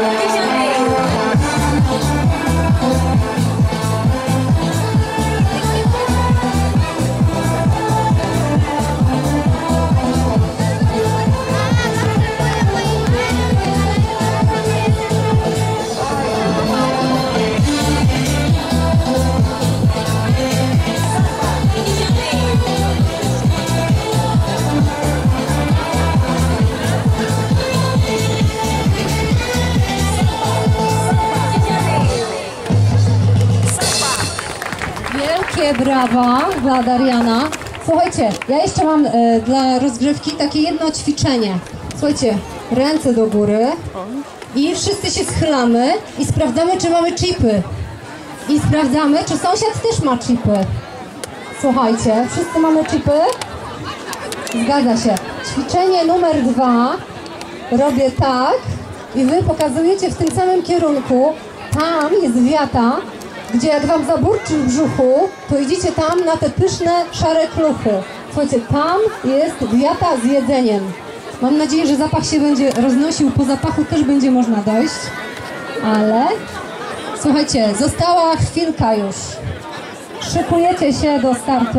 啊 brawa dla Dariana. Słuchajcie, ja jeszcze mam e, dla rozgrzewki takie jedno ćwiczenie. Słuchajcie, ręce do góry i wszyscy się schylamy i sprawdzamy, czy mamy chipy. I sprawdzamy, czy sąsiad też ma chipy. Słuchajcie, wszyscy mamy chipy? Zgadza się. Ćwiczenie numer dwa. Robię tak i wy pokazujecie w tym samym kierunku. Tam jest wiata, gdzie jak wam zaburczy w brzuchu, to idziecie tam na te pyszne, szare kluchy. Słuchajcie, tam jest wiata z jedzeniem. Mam nadzieję, że zapach się będzie roznosił. Po zapachu też będzie można dojść. Ale słuchajcie, została chwilka już. Szykujecie się do startu.